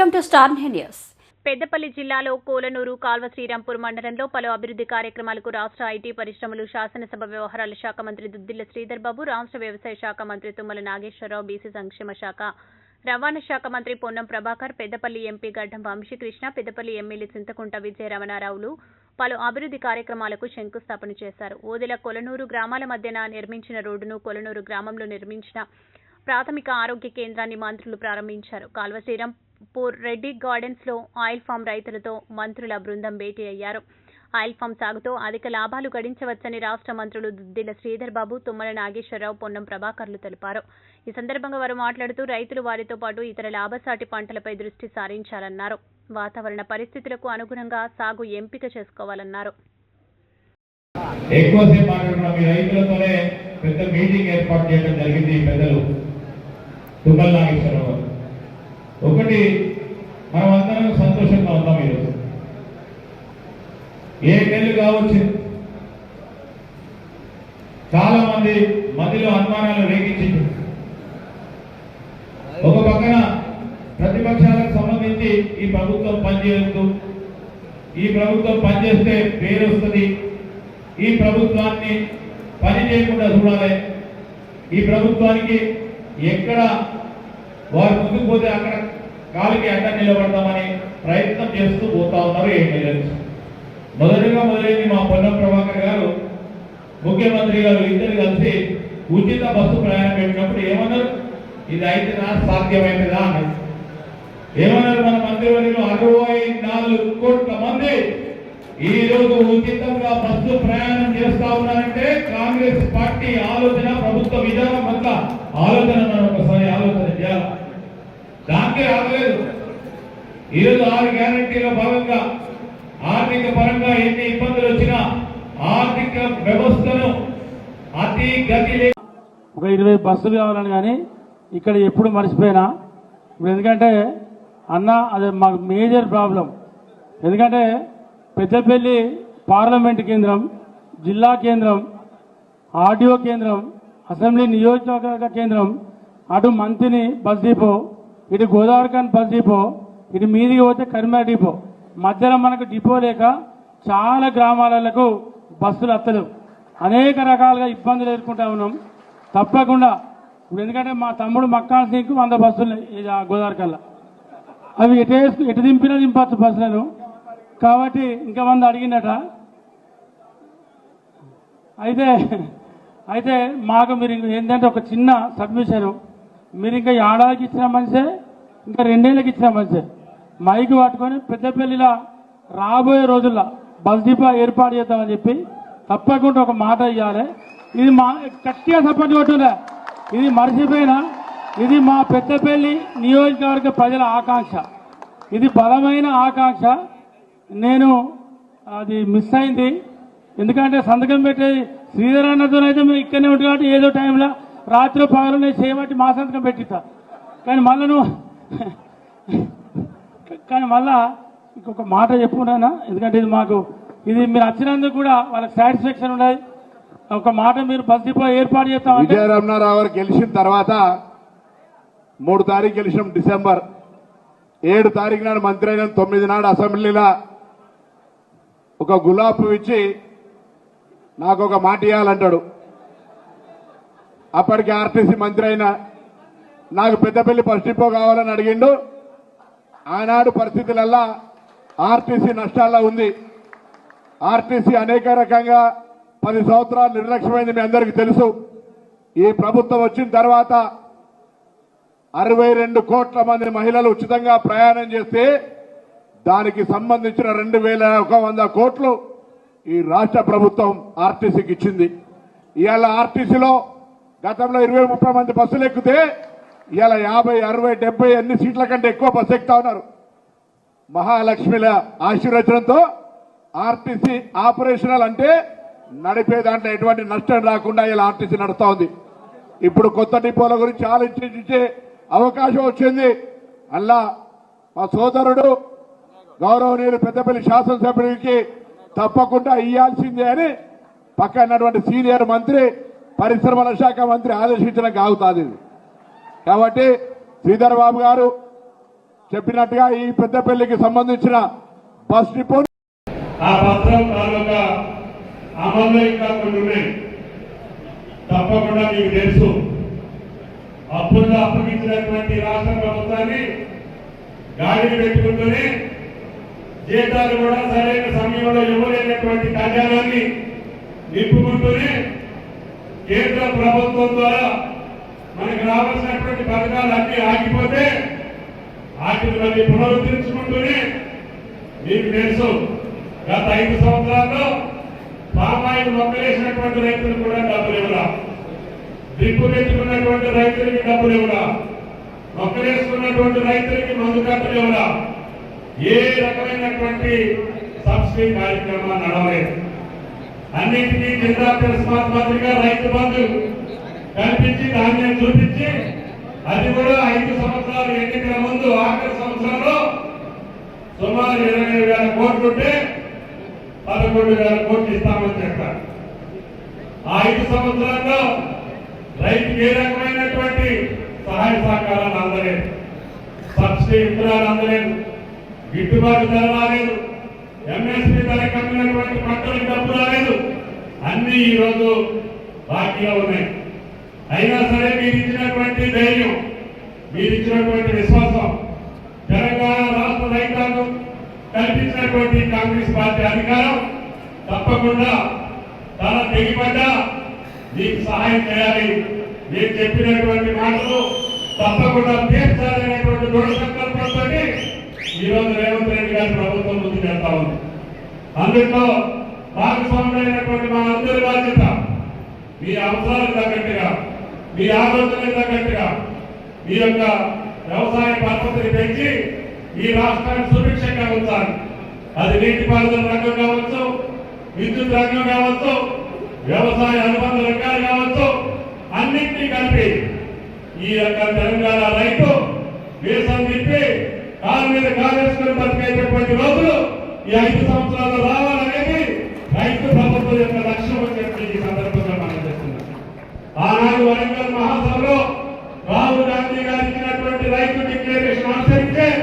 Welcome to star news. Peddapalli జిల్లాలో కోలనూరు కాల్వ శ్రీరాంపూర్ మండలంలో పలు అభివృద్ధి కార్యక్రమాలకు రాష్ట్ర ఐటీ పరిశ్రమలు శాసనసభ వ్యవహారాల శాఖ మంత్రి దుద్దిల్ల శ్రీధర్ బాబు రాష్ట్ర వ్యవసాయ శాఖ మంత్రి తుమ్మల నాగేశ్వరరావు బీసీ సంక్షేమ శాఖ రవాణా శాఖ మంత్రి పొన్నం ప్రభాకర్ పెద్దపల్లి ఎంపీ గడ్డం వంశీకృష్ణ పెద్దపల్లి ఎమ్మెల్యే చింతకుంట విజయ రమణారావులు పలు అభివృద్ధి కార్యక్రమాలకు శంకుస్థాపన చేశారు. ఓదెల కొలనూరు గ్రామాల మధ్యన నిర్మించిన రోడ్డును కొలనూరు గ్రామంలో నిర్మించిన ప్రాథమిక ఆరోగ్య కేంద్రాన్ని మంత్రులు ప్రారంభించారు. కాల్వ పూర్ రెడ్డి గార్డెన్స్లో ఆయిల్ ఫామ్ రైతులతో మంత్రుల బృందం భేటీ అయ్యారు. ఆయిల్ ఫామ్ సాగుతో అధిక లాభాలు గడించవచ్చని రాష్ట్ర మంత్రులు దుద్దిల శ్రీధర్ బాబు తుమ్మల నాగేశ్వరరావు పొన్నం ప్రభాకర్లు తెలిపారు. ఈ సందర్భంగా వారు మాట్లాడుతూ రైతులు వారితో పాటు ఇతర లాభసాటి పంటలపై దృష్టి సారించాలన్నారు. వాతావరణ పరిస్థితులకు అనుగుణంగా సాగు ఎంపిక చేసుకోవాలన్నారు. పెద్ద మీటింగ్ ఏర్పాటు చేయడం జరిగింది పెద్దలు. తుమ్మల నాగేశ్వరరావు. ఒకటి మనం అందరం సంతోషంగా ఉన్నాం ఈరోజు. ఏ నెలలు కావచ్చు. చాలా మంది మధ్యలో అనుమానాలు రేగించింది ఒక పక్కన ప్రతిపక్షాలకు సంబంధించి ఈ ప్రభుత్వం పనిచేయదు ఈ ప్రభుత్వం పనిచేస్తే పేరు వస్తుంది ఈ ప్రభుత్వాన్ని పని చేయకుండా చూడాలి. ఈ ప్రభుత్వానికి ఎక్కడ వారు ముందుకు పోతే అక్కడ కాలికి అడ్డం నిలబడతామని ప్రయత్నం చేస్తూ పోతా ఉన్నారు ఎమ్మెల్యేస్ మొదటిగా మొదలైంది మా పొన్నం ప్రభాకర్ గారు. ముఖ్యమంత్రి గారు ఇద్దరు కలిసి ఉచిత బస్సు ప్రయాణం పెట్టినప్పుడు ఏమన్నారు? ఇది అయితే నా సాధ్యమైనదా అన్నారు. ఏమన్నారు మన మంత్రివర్యులు? అరవై నాలుగు కోట్ల మంది ఈ రోజు ఉచితంగా బస్సు ప్రయాణం చేస్తా ఉన్నారంటే కాంగ్రెస్ పార్టీ ఆలోచన ప్రభుత్వ విధానం వల్ల ఆలోచన మనం ఒకసారి ఆలోచన చేయాలి? దానికే ఆగలేదు ఈరోజు ఆరు గ్యారంటీల భాగంగా ఆర్థిక పరంగా ఎన్ని ఇబ్బందులు వచ్చినా ఆర్థిక వ్యవస్థను అతి గతి ఒక ఇరవై బస్సులు కావాలని కానీ ఇక్కడ ఎప్పుడు మర్చిపోయినా. ఇప్పుడు ఎందుకంటే అన్న అది మాకు మేజర్ ప్రాబ్లం. ఎందుకంటే పెద్దపల్లి పార్లమెంటు కేంద్రం జిల్లా కేంద్రం ఆర్డీఓ కేంద్రం అసెంబ్లీ నియోజకవర్గ కేంద్రం అటు మంత్రిని బస్ డిపో ఇటు గోదావరిఖాన్ బస్ డిపో ఇటు మీదికి పోతే కరీంనగర్ డిపో. మధ్యలో మనకు డిపో లేక చాలా గ్రామాలకు బస్సులు వస్తలేవు అనేక రకాలుగా ఇబ్బందులు ఎదుర్కొంటా ఉన్నాం. తప్పకుండా ఇప్పుడు ఎందుకంటే మా తమ్ముడు మక్కాన్ సింగ్కు వంద బస్సులు గోదావరి కల్లా అవి ఎటు వేసుకు ఎటు దింపినా దింపచ్చు బస్సులను. కాబట్టి ఇంకా మంది అడిగిందట. అయితే అయితే మాకు మీరు ఏంటంటే ఒక చిన్న సబ్మిషన్ మీరు ఇంకా ఏడాదికి ఇచ్చిన మనిషే ఇంకా రెండేళ్ళకి ఇచ్చిన మనిషే. మైక్ పట్టుకొని పెద్దపల్లిలో రాబోయే రోజుల్లో బస్ డిపో ఏర్పాటు చేద్దామని చెప్పి తప్పకుండా ఒక మాట ఇవ్వాలి ఇది మా గట్టిగా సపోర్ట్ కొట్టులే. ఇది మర్చిపోయినా ఇది మా పెద్దపల్లి నియోజకవర్గ ప్రజల ఆకాంక్ష. ఇది బలమైన ఆకాంక్ష. నేను అది మిస్ అయింది. ఎందుకంటే సంతకం పెట్టే శ్రీధర్ అన్నతో మేము ఇక్కడనే ఉంటుంది కాబట్టి ఏదో టైంలో రాత్రి పగలు నేను చేయబట్టి మా సంతకం పెట్టిస్తా. కానీ మళ్ళీ నువ్వు కానీ మళ్ళా ఇంకొక మాట చెప్పుకున్నానా ఎందుకంటే ఇది మాకు ఇది మీరు వచ్చినందుకు కూడా వాళ్ళకి సాటిస్ఫాక్షన్ ఉండదు ఒక మాట మీరు బస్ డిపో ఏర్పాటు చేస్తామంటే విజయరమణారావు గారు గెలిచిన తర్వాత మూడు తారీఖు గెలిచినాం డిసెంబర్. ఏడు తారీఖు నాడు మంత్రి అయిన తొమ్మిది నాడు అసెంబ్లీలో ఒక గులాబ్ ఇచ్చి నాకు ఒక మాట ఇవ్వాలంటాడు అప్పటికి ఆర్టీసీ మంత్రి అయిన నాకు పెద్దపల్లి బస్ డిపో కావాలని అడిగిండు. ఆనాడు పరిస్థితులల్లా ఆర్టీసీ నష్టాల్లో ఉంది. ఆర్టీసీ అనేక రకంగా పది సంవత్సరాలు నిర్లక్ష్యమైంది మీ అందరికీ తెలుసు. ఈ ప్రభుత్వం వచ్చిన తర్వాత అరవై రెండు కోట్ల మంది మహిళలు ఉచితంగా ప్రయాణం చేస్తే దానికి సంబంధించిన రెండు వేల ఒక వంద కోట్లు ఈ రాష్ట్ర ప్రభుత్వం ఆర్టీసీకి ఇచ్చింది. ఇవాళ ఆర్టీసీలో గతంలో ఇరవై ముప్పై మంది బస్సులు ఎక్కితే ఇవాళ యాభై అరవై డెబ్బై అన్ని సీట్ల కంటే ఎక్కువ బస్సు ఎక్కుతా ఉన్నారు. మహాలక్ష్మిల ఆశీర్వచనంతో ఆర్టీసీ ఆపరేషనల్ అంటే నడిపే దాంట్లో ఎటువంటి నష్టం రాకుండా ఇలా ఆర్టీసీ నడుస్తా ఉంది. ఇప్పుడు కొత్త డిపోల గురించి ఆలోచించే అవకాశం వచ్చింది. అలా మా సోదరుడు గౌరవనీయులు పెద్దపల్లి శాసనసభ్యుడికి తప్పకుండా ఇయ్యాల్సిందే అని పక్కనటువంటి సీనియర్ మంత్రి పరిశ్రమల శాఖ మంత్రి ఆదేశించడం ఆగుతుంది కాబట్టి శ్రీధర్ బాబు గారు చెప్పినట్టుగా ఈ పెద్దపల్లికి సంబంధించిన బస్ డిపో ఆ పత్రం తాలూకా అమల్లో ఇంకా కొన్ని ఉన్నాయి. తప్పకుండా మీకు తెలుసు. అప్పుల్లో అప్పగించినటువంటి రాష్ట్ర ప్రభుత్వాన్ని గాడిని పెట్టుకుంటూనే జీతాలు కూడా సరైన సమయంలో ఇవ్వలేనటువంటి కళ్యాణాన్ని నింపుకుంటూనే కేంద్ర ప్రభుత్వం ద్వారా మనకు రావాల్సినటువంటి పథకాలు అన్ని ఆగిపోతే వాటిని పునరుద్ధరించుకుంటూనే మీకు తెలుసు గత ఐదు సంవత్సరాల్లో పామాయిల్ మొక్కలేసినటువంటి రైతులకు కూడా డబ్బులు ఇవ్వరా డ్రిప్పు పెట్టుకున్నటువంటి రైతులకి డబ్బులు ఇవ్వరా మొక్కలేసుకున్నటువంటి రైతులకి మందు కట్టలు ఇవ్వరా ఏ రకమైనటువంటి సబ్సిడీ కార్యక్రమాలు నడవలేదు. అన్నింటినీ జిల్లా తిరస్మాత్ మాదిరిగా రైతు బంధు కల్పించి ధాన్యం చూపించి అది కూడా ఐదు సంవత్సరాలు ఎన్నికల ముందు ఆఖరి సంవత్సరంలో సుమారు ఇరవై వేల కోట్లుంటే పదకొండు వేల కోట్లు ఇస్తామని చెప్పారు. ఆ ఐదు సంవత్సరాల్లో రైతుకి ఏ రకమైనటువంటి సహాయ సహకారాలు అందలేదు. సబ్సిడీ ఇతరాలు అందలేదు. గిట్టుబాటు ధర రాలేదు. ఎంఎస్పీ ధర కమ్మినటువంటి అన్ని ఈ రోజు బాకీగా ఉన్నాయి. అయినా సరే మీరు ఇచ్చినటువంటి ధైర్యం మీరు ఇచ్చినటువంటి విశ్వాసం తెలంగాణ రాష్ట్ర రైతాంగం కల్పించినటువంటి కాంగ్రెస్ పార్టీ అధికారం తప్పకుండా తన తెగిపడ్డా మీకు సహాయం చేయాలి. మీరు చెప్పినటువంటి మాటలు తప్పకుండా తీర్చాలనేటువంటి దృఢ సంకల్పంతో ఈరోజు రేవంత్ రెడ్డి గారి ప్రభుత్వం ముందు చేస్తా ఉంది. అందులో భాగస్వాములైనటువంటి మా అందరి బాధ్యత. మీ అవసరాలకు తగ్గట్టుగా మీ ఆలోచనలకు తగ్గట్టుగా మీ యొక్క వ్యవసాయ పద్ధతిని పెంచి ఈ రాష్ట్రాన్ని సుభిక్షంగా ఉంచాలి. అది నీటిపారుదల రంగం కావచ్చు విద్యుత్ రంగం కావచ్చు వ్యవసాయ అనుబంధ రంగాలు కావచ్చు అన్నింటినీ కలిపి ఈ యొక్క తెలంగాణ రైతు దేశం తిప్పి కాలు మీద కాలేసుకుని బతికేటటువంటి రోజులు ఈ ఐదు సంవత్సరాలు